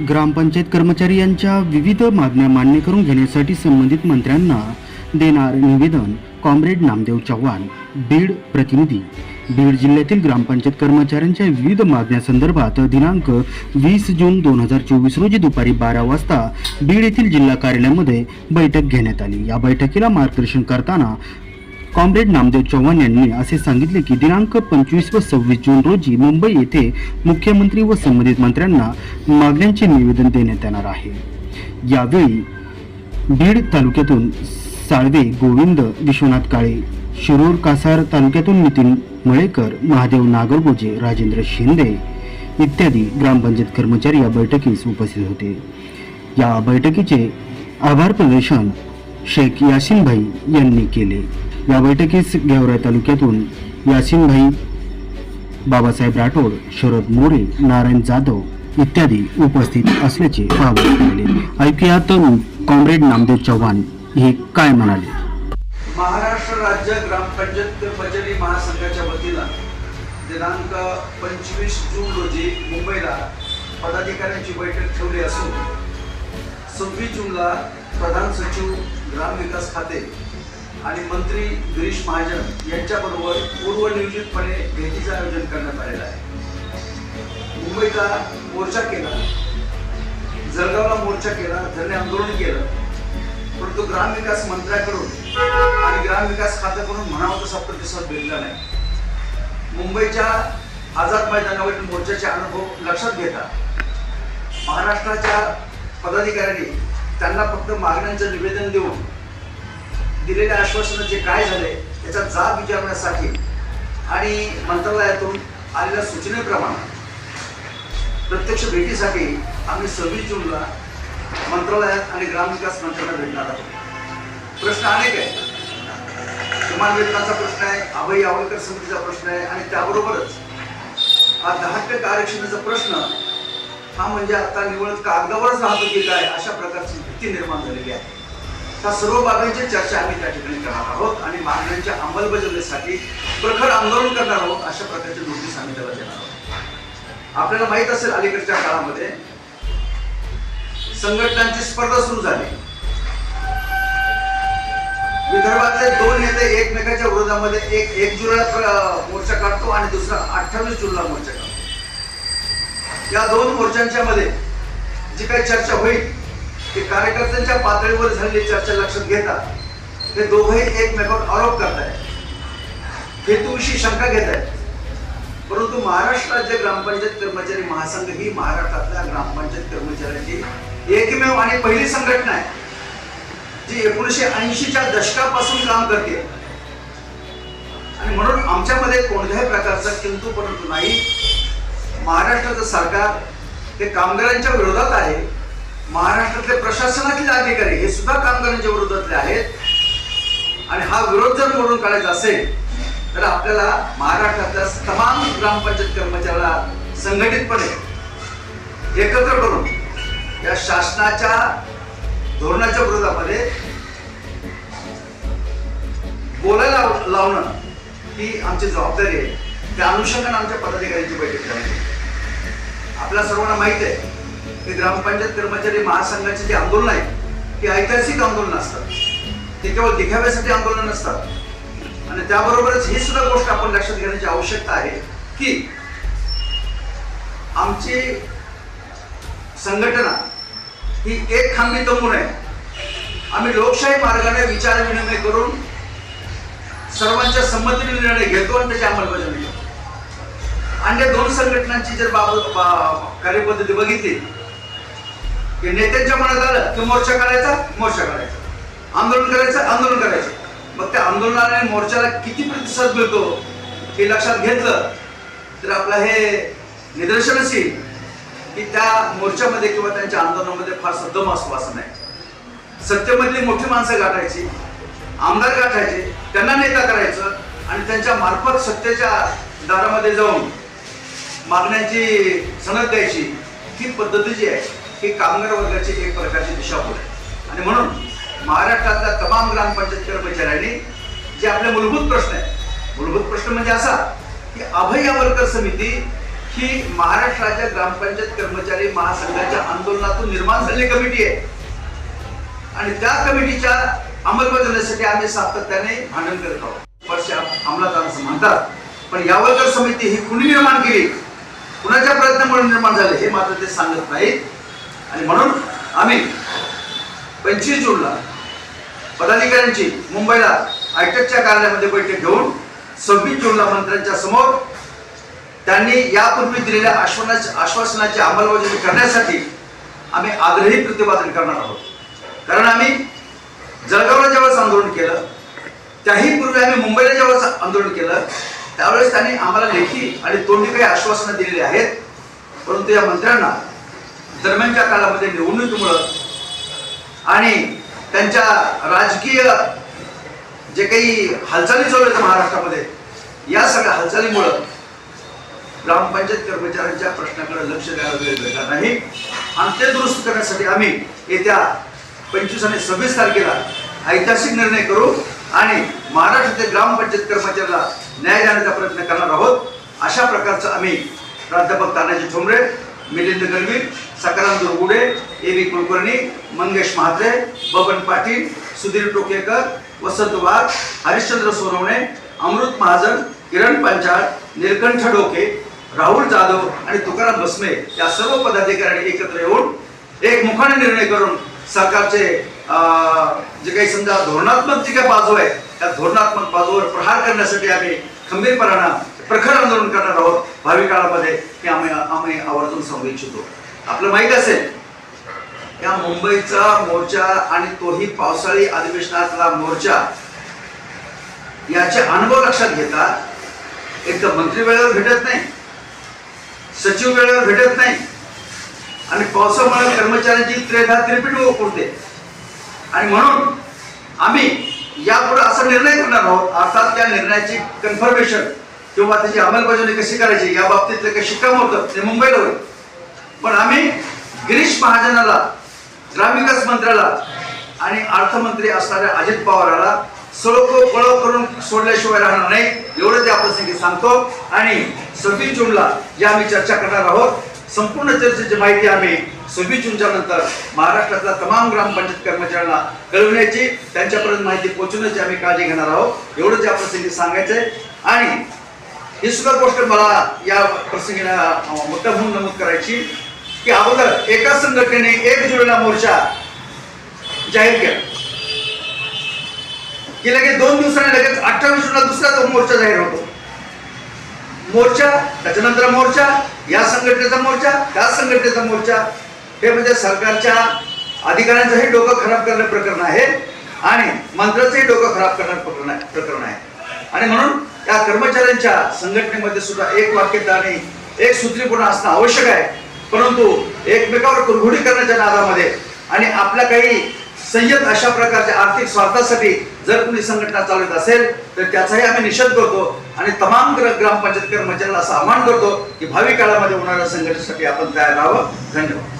ग्रामपंचायत कर्मचारी यांच्या विविध मागण्या मान्य करून घेण्यासाठी संबंधित मंत्र्यांना देणार निवेदन कॉम्रेड नामदेव चव्हाण बीड प्रतिनिधी. बीड जिल्ह्यातील ग्रामपंचायत कर्मचाऱ्यांच्या विविध मागण्यासंदर्भात दिनांक वीस जून दोन हजार चोवीस रोजी दुपारी बारा वाजता बीड येथील जिल्हा कार्यालयामध्ये बैठक घेण्यात आली. या बैठकीला मार्गदर्शन करताना कॉम्रेड नामदेव चव्हाण यांनी असे सांगितले की दिनांक पंचवीस व सव्वीस जून रोजी मुंबई येथे मुख्यमंत्री व संबंधित मंत्र्यांना मागण्यांचे निवेदन देण्यात येणार आहे. यावेळी बीड तालुक्यातून साळवे गोविंद विश्वनाथ काळे शिरूर कासार तालुक्यातून नितीन मळेकर महादेव नागरगोजे राजेंद्र शिंदे इत्यादी ग्रामपंचायत कर्मचारी या बैठकीस उपस्थित होते. या बैठकीचे आभार प्रदर्शन शेख यासिनभाई यांनी केले. या बैठकीस गेवराई तालुक्यातून यासिनभाई बाबासाहेब राठोड शरद मोरे नारायण जाधव इत्यादी उपस्थित असल्याचे पाहावयास मिळाले. ऐकूयात कॉम्रेड नामदेव चव्हाण हे काय म्हणाले? महाराष्ट्र राज्य ग्रामपंचायत कर्मचारी महासंघाच्या वतीनं दिनांक पंचवीस जून रोजी मुंबईला पदाधिकाऱ्यांची बैठक ठेवली असून सव्वीस जूनला प्रधान सचिव ग्रामविकास खाते आणि मंत्री गिरीश महाजन यांच्याबरोबर पूर्वनियोजितपणे भेटीचं आयोजन करण्यात आलेलं आहे. मुंबईचा मोर्चा केला जळगावला मोर्चा केला धरणे आंदोलन केलं परंतु ग्रामविकास मंत्र्याकडून आणि ग्रामविकास खात्याकडून म्हणावा तसा प्रतिसाद भेटला नाही. मुंबईच्या आझाद मैदानावरील मोर्चाचे अनुभव लक्षात घेता महाराष्ट्राच्या पदाधिकाऱ्यांनी त्यांना फक्त मागण्यांचं निवेदन देऊन दिलेल्या आश्वासनं जे काय झाले त्याचा जाब विचारण्यासाठी आणि मंत्रालयातून आलेल्या सूचनेप्रमाणे प्रत्यक्ष भेटीसाठी आम्ही सव्वीस जूनला मंत्रालयात आणि ग्रामविकास मंत्र्यांना भेटणार आहोत. प्रश्न अनेक आहेत. किमान वेतनाचा प्रश्न आहे अभय आवळकर समितीचा प्रश्न आहे आणि त्याबरोबरच हा दहा टक्के आरक्षणाचा प्रश्न हा म्हणजे आता निवड कागदावरच राहतो की काय अशा प्रकारची भीती निर्माण झालेली आहे. ह्या सर्व बाबींची चर्चा आम्ही त्या ठिकाणी करणार आहोत आणि मागण्यांच्या अंमलबजावणीसाठी प्रखर आंदोलन करणार आहोत अशा प्रकारचे नोटीस आम्ही त्याला देणार आहोत. आपल्याला माहीत असेल अलीकडच्या काळामध्ये संघटनांची स्पर्धा सुरू झाली. विदर्भातले दोन नेते एकमेकाच्या विरोधामध्ये एक एक जुलैला मोर्चा काढतो आणि दुसरा अठ्ठावीस जुलैला मोर्चा काढतो. या दोन मोर्चांच्या मध्ये जी काही चर्चा होईल की कार्यकर्त्यांच्या पातळीवर झालेली चर्चा लक्षात घेता ते दोघंही एकमेकांवर आरोप करतायत. हेतूविषयी शंका घेत आहेत परंतु महाराष्ट्र राज्य ग्रामपंचायत कर्मचारी महासंघ ही महाराष्ट्रातल्या ग्रामपंचायत कर्मचाऱ्यांची एकमेव आणि पहिली संघटना आहे जी एकोणीसशे ऐंशीच्या दशकापासून काम करते. आणि म्हणून आमच्यामध्ये कोणत्याही प्रकारचा किंतु परंतु नाही. महाराष्ट्राचं सरकार हे कामगारांच्या विरोधात आहे. महाराष्ट्रातले प्रशासनातील अधिकारी हे सुद्धा कामगारांच्या विरोधातले आहेत. आणि हा विरोध जर मोडून काढायचा असेल तर आपल्याला महाराष्ट्रातल्या तमाम ग्रामपंचायत कर्मचाऱ्याला संघटितपणे एकत्र करून या शासनाच्या धोरणाच्या विरोधामध्ये बोलायला लावणं ही आमची जबाबदारी आहे. त्या अनुषंगाने आमच्या पदाधिकाऱ्यांची बैठक ठेवली आपल्या सर्वांना माहिती आहे की ग्रामपंचायत कर्मचारी महासंघाची जी आंदोलन आहे ती ऐतिहासिक आंदोलन असतात ते केवळ दिखाव्यासाठी आंदोलन नसतात आणि त्याबरोबरच ही सुद्धा गोष्ट आपण लक्षात घेण्याची आवश्यकता आहे की आमची संघटना ही एक खांबी तंबून आहे. आम्ही लोकशाही मार्गाने विचार विनिमय करून सर्वांच्या संमतीने निर्णय घेतो आणि त्याची अंमलबजावणी करतो. अन्य दोन संघटनांची जर बाबत बा- कार्यपद्धती बघितली की नेत्यांच्या मनात आलं की मोर्चा काढायचा मोर्चा काढायचा. आंदोलन करायचं आंदोलन करायचं. मग त्या आंदोलनाने मोर्चाला किती प्रतिसाद मिळतो हे लक्षात घेतलं तर आपलं हे निदर्शनच येईल की त्या मोर्चामध्ये किंवा त्यांच्या आंदोलनामध्ये फार सद्दम असतो असं नाही. सत्तेमधली मोठी माणसं गाठायची आमदार गाठायचे त्यांना नेता करायचं आणि त्यांच्या मार्फत सत्तेच्या दारामध्ये जाऊन मागण्याची सनद द्यायची ही पद्धती जी आहे ही कामगार वर्गाची एक प्रकारची दिशाभूल आहे आणि म्हणून महाराष्ट्रातल्या तमाम ग्रामपंचायत कर्मचाऱ्यांनी जे आपले मूलभूत प्रश्न आहेत मूलभूत प्रश्न म्हणजे असा की अभय वर्कर समिती ही महाराष्ट्राच्या ग्रामपंचायत कर्मचारी महासंघाच्या आंदोलनातून निर्माण झालेली कमिटी आहे. आणि त्या कमिटीच्या अंमलबजावणीसाठी आम्ही सातत्याने भांडण करत आहोत. वर्ष अंमलात असं म्हणतात. पण यावरकर समिती ही कुणी निर्माण केली? कुणाच्या प्रयत्नामुळे निर्माण झाले हे मात्र ते सांगत नाहीत. आणि म्हणून आम्ही पंचवीस जूनला पदाधिकाऱ्यांची मुंबईला आयटकच्या कार्यालयामध्ये बैठक घेऊन सव्वीस जूनला मंत्र्यांच्या समोर त्यांनी यापूर्वी दिलेल्या आश्वासनाची आश्वासनाची अंमलबजावणी करण्यासाठी आम्ही आग्रही प्रतिपादन करणार आहोत. कारण आम्ही जळगावला जेव्हा आंदोलन केलं त्याही पूर्वी आम्ही मुंबईला जेव्हा आंदोलन केलं त्यावेळेस त्यांनी आम्हाला लेखी आणि तोंडी काही आश्वासनं दिलेली आहेत. परंतु या मंत्र्यांना दरम्यानच्या काळामध्ये निवडणुकीमुळं आणि त्यांच्या राजकीय जे काही हालचाली चालू आहेत महाराष्ट्रामध्ये या सगळ्या हालचालीमुळं ग्रामपंचायत कर्मचाऱ्यांच्या प्रश्नाकडे लक्ष द्यायला वेळ भेटला नाही. आणि ते दुरुस्त करण्यासाठी आम्ही येत्या पंचवीस आणि सव्वीस तारखेला ऐतिहासिक निर्णय करू आणि महाराष्ट्रातील ग्रामपंचायत कर्मचाऱ्याला न्याय देण्याचा प्रयत्न करणार आहोत. अशा प्रकारचं आम्ही प्राध्यापक तानाजी ठोंबरे मिलिंद गलवीर सकाराम दुर्गुडे ए बी कुलकर्णी मंगेश म्हात्रे बबन पाटील सुधीर टोकेकर वसंत वाघ हरिश्चंद्र सोनवणे अमृत महाजन किरण पंचाळ निलकंठ डोके राहुल जाधव आणि तुकाराम भस्मे या सर्व पदाधिकाऱ्यांनी एकत्र येऊन एक मुखाने निर्णय करून सरकारचे जे काही समजा धोरणात्मक जी काही बाजू आहे त्या धोरणात्मक बाजूवर प्रहार करण्यासाठी आम्ही खंबीरपणानं प्रखर आंदोलन करणार आहोत. भावी काळामध्ये हे आम्ही आम्ही आवर्जून सांगू इच्छितो. आपलं माहीत असेल या मुंबईचा मोर्चा आणि तोही पावसाळी अधिवेशनातला मोर्चा याचे अनुभव लक्षात घेता एक तर मंत्री वेळेवर भेटत नाही सचिव वेळेवर भेटत नाही आणि पावसामुळे कर्मचाऱ्यांची त्रेधा त्रिपीट उरते आणि म्हणून आम्ही यापुढे असा निर्णय करणार आहोत. अर्थात त्या निर्णयाची कन्फर्मेशन किंवा त्याची अंमलबजावणी कशी करायची या बाबतीतलं काही शिक्कामोर्तब ते मुंबईला होईल. पण आम्ही गिरीश महाजनाला ग्रामविकास मंत्र्याला आणि अर्थमंत्री असणाऱ्या अजित पवाराला सळको पळव करून सोडल्याशिवाय राहणार नाही एवढं त्या प्रसंगी सांगतो. आणि सव्वीस जूनला या आम्ही चर्चा करणार आहोत. संपूर्ण चर्चेची माहिती आम्ही सव्वीस जूनच्या नंतर महाराष्ट्रातल्या तमाम ग्रामपंचायत कर्मचाऱ्यांना कळवण्याची त्यांच्यापर्यंत माहिती पोहोचवण्याची आम्ही काळजी घेणार आहोत. एवढंच या प्रसंगी सांगायचंय. आणि ही सुद्धा गोष्ट मला या प्रसंगी मुद्दा म्हणून नमूद करायची की अगोदर एका संघटनेने एक जुलैला मोर्चा जाहीर केला. की लगेच दोन दिवसांनी लगेच अठ्ठावीस जूनला दुसरा तो मोर्चा जाहीर होतो. मोर्चा त्याच्यानंतर मोर्चा या संघटनेचा मोर्चा त्या संघटनेचा मोर्चा हे म्हणजे सरकारच्या अधिकाऱ्यांचंही डोकं खराब करणे प्रकरण आहे आणि मंत्र्याचंही डोकं खराब करणार प्रकरण आहे प्रकरण आहे. आणि म्हणून या कर्मचाऱ्यांच्या संघटनेमध्ये सुद्धा एक वाक्यता आणि एक सूत्रीपूर्ण असणं आवश्यक आहे. परंतु एकमेकावर कुरघोडी करण्याच्या नादामध्ये आणि आपल्या काही संयत अशा प्रकारच्या आर्थिक स्वार्थासाठी जर कुणी संघटना चालवत असेल तर त्याचाही आम्ही निषेध करतो आणि तमाम ग्र- ग्रामपंचायत कर्मचाऱ्यांना असं आवाहन करतो की भावी काळामध्ये होणाऱ्या संघटनेसाठी आपण तयार राहावं. धन्यवाद.